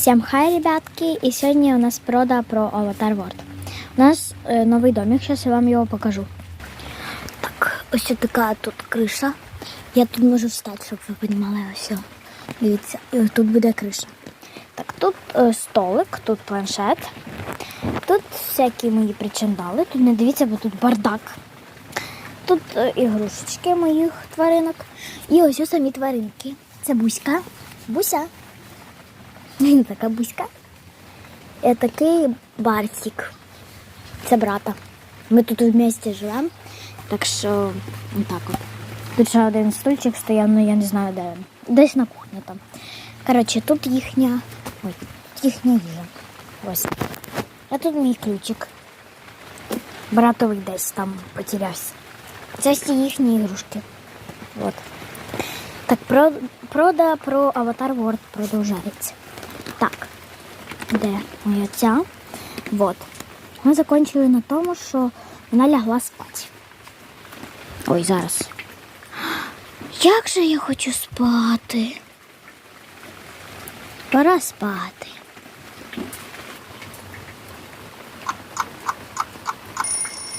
Всем хай, ребятки! І сьогодні у нас прода про Avatar World. У нас е, новий домик, зараз я вам його покажу. Так, ось така тут криша. Я тут можу встати, щоб ви розуміли. Ось. Дивіться, тут буде криша. Так, тут е, столик, тут планшет, тут всякі мої причандали. Тут не дивіться, бо тут бардак. Тут е, ігрушечки моїх тваринок. І ось ось самі тваринки. Це Буська. Буся. Він така Буська. І такий Барсик. Це брата. Ми тут в місті живемо. Так що так от. Тут ще один стульчик стояв, але я не знаю, де він. Десь на кухні там. Коротше, тут їхня. Ой, тут їхня їжа. Ось. А тут мій ключик. Братовий десь там потерявся. Це всі їхні ігрушки. От. Так, про, прода про Аватар World продовжається. Де моя ця? Вот. Ми закінчили на тому, що вона лягла спати. Ой, зараз. Як же я хочу спати? Пора спати.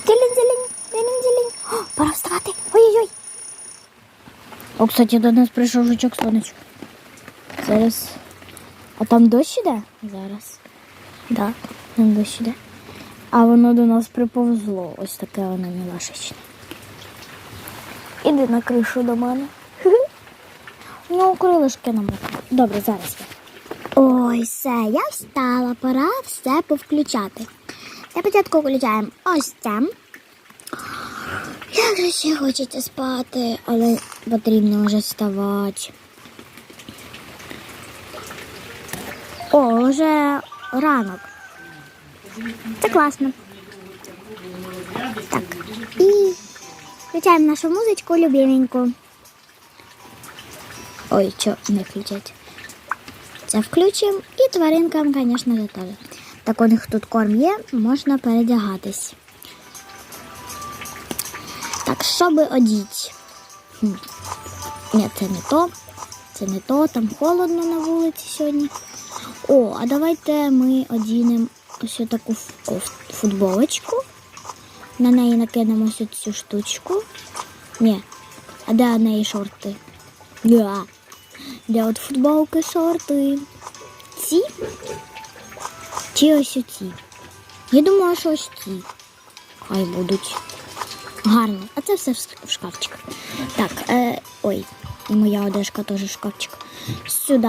Ділінь, ділінь, Пора вставати. Ой-ой-ой. О, кстати, до нас прийшов жучок сонечко. Зараз. А там дощ іде? Зараз. Да, там дощ іде. А воно до нас приповзло. Ось таке воно мілашечне. Іди на кришу до мене. У нього крилишки намокли. Добре, зараз я. Ой, все, я встала, пора все повключати. Для початку включаємо ось це. Як же ще хочеться спати, але потрібно вже вставати. О, вже ранок. Це класно. Так. І включаємо нашу музичку любименьку. Ой, що не включать. Це включимо і тваринкам, звісно, теж. Так у них тут корм є, можна передягатись. Так, щоб одіть. Ні, це не то. Це не то, там холодно на вулиці сьогодні. О, а давайте ми одінемо ось таку футболочку. На неї накинемо ось цю штучку. Ні, а де неї шорти? Да. Де от футболки, шорти. Ці? Чи ось оці? Я думаю, що ось ці. Хай будуть. Гарно. А це все в шкафчик. Так, е, ой, і моя одежка теж в шкафчик. Сюди